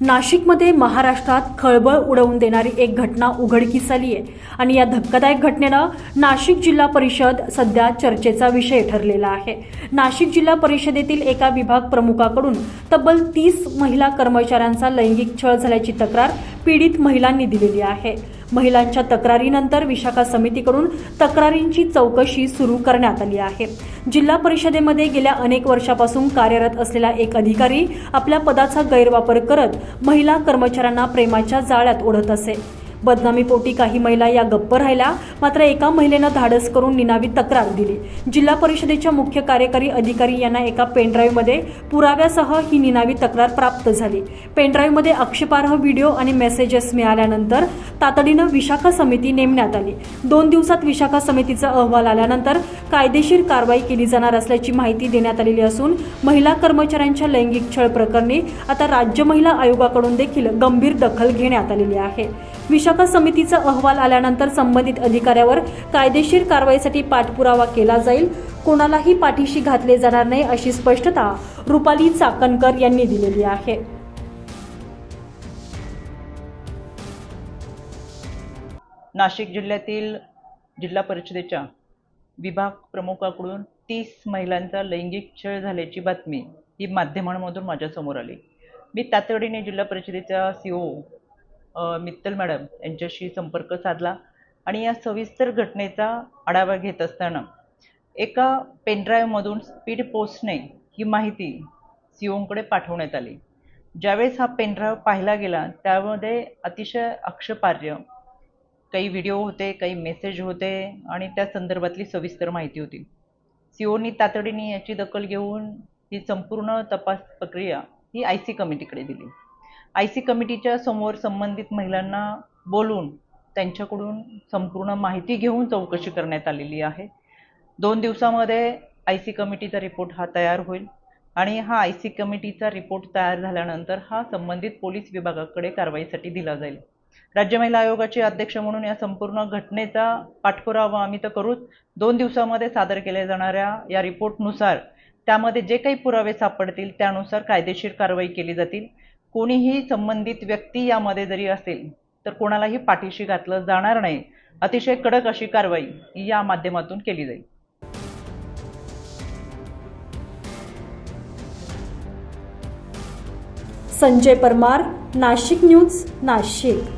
नाशिकमध्ये महाराष्ट्रात खळबळ उडवून देणारी एक घटना उघडकीस आली आहे. आणि या धक्कादायक घटनेनं नाशिक जिल्हा परिषद सध्या चर्चेचा विषय ठरलेला आहे. नाशिक जिल्हा परिषदेतील एका विभाग प्रमुखाकडून तब्बल तीस महिला कर्मचाऱ्यांचा लैंगिक छळ झाल्याची तक्रार पीडित महिलांनी दिलेली आहे. महिलांच्या तक्रारीनंतर विशाखा समितीकडून तक्रारींची चौकशी सुरू करण्यात आली आहे. जिल्हा परिषदेमध्ये गेल्या अनेक वर्षापासून कार्यरत असलेला एक अधिकारी आपल्या पदाचा गैरवापर करत महिला कर्मचाऱ्यांना प्रेमाच्या जाळ्यात ओढत असे. बदनामीपोटी काही महिला या गप्प राहिल्या. मात्र एका महिलेनं धाडस करून निनावी तक्रार दिली. जिल्हा परिषदेच्या मुख्य कार्यकारी अधिकारी यांना एका पेनड्राईव्हमध्ये पुराव्यासह ही निनावी तक्रार प्राप्त झाली. पेनड्राईव्हमध्ये आक्षेपार्ह व्हिडिओ आणि मेसेजेस मिळाल्यानंतर तातडीनं विशाखा समिती नेमण्यात आली. दोन दिवसात विशाखा समितीचा अहवाल आल्यानंतर कायदेशीर कारवाई केली जाणार असल्याची माहिती देण्यात आलेली असून महिला कर्मचाऱ्यांच्या लैंगिक छळ प्रकरणी आता राज्य महिला आयोगाकडून देखील गंभीर दखल घेण्यात आलेली आहे. विशाखा समितीचा अहवाल आल्यानंतर संबंधित अधिकाऱ्यावर कायदेशीर कारवाईसाठी पाठपुरावा केला जाईल. कोणालाही पाठीशी घातले जाणार नाही अशी स्पष्टता रुपाली चाकणकर यांनी दिलेली आहे. नाशिक जिल्ह्यातील जिल्हा परिषदेच्या विभाग प्रमुखाकडून तीस महिलांचा लैंगिक छळ झाल्याची बातमी ही माध्यमांमधून माझ्यासमोर आली. मी तातडीने जिल्हा परिषदेच्या सी ओ मित्तल मॅडम यांच्याशी संपर्क साधला आणि या सविस्तर घटनेचा आढावा घेत असताना एका पेनड्राईव्हमधून स्पीड पोस्टने ही माहिती सी ओंकडे पाठवण्यात आली. ज्यावेळेस हा पेनड्राईव्ह पाहिला गेला त्यामध्ये अतिशय अक्षपार्य काही व्हिडिओ होते काही मेसेज होते आणि त्या संदर्भातली सविस्तर माहिती होती. सीओनी तातडीने याची दखल घेऊन ही संपूर्ण तपास प्रक्रिया ही आय सी कमिटीकडे दिली. आय सी कमिटीच्या समोर संबंधित महिलांना बोलून त्यांच्याकडून संपूर्ण माहिती घेऊन चौकशी करण्यात आलेली आहे. दोन दिवसामध्ये आय सी कमिटीचा रिपोर्ट हा तयार होईल आणि हा आय सी कमिटीचा रिपोर्ट तयार झाल्यानंतर हा संबंधित पोलीस विभागाकडे कारवाईसाठी दिला जाईल. राज्य महिला आयोगाचे अध्यक्ष म्हणून या संपूर्ण घटनेचा पाठपुरावा आम्ही तर करूच. दोन दिवसामध्ये सादर केल्या जाणाऱ्या या रिपोर्टनुसार त्यामध्ये जे काही पुरावे सापडतील त्यानुसार कायदेशीर कारवाई केली जातील. कोणीही संबंधित व्यक्ती यामध्ये जरी असेल तर कोणालाही पाठीशी घातलं जाणार नाही. अतिशय कडक अशी कारवाई या माध्यमातून केली जाईल. संजय परमार नाशिक न्यूज नाशिक.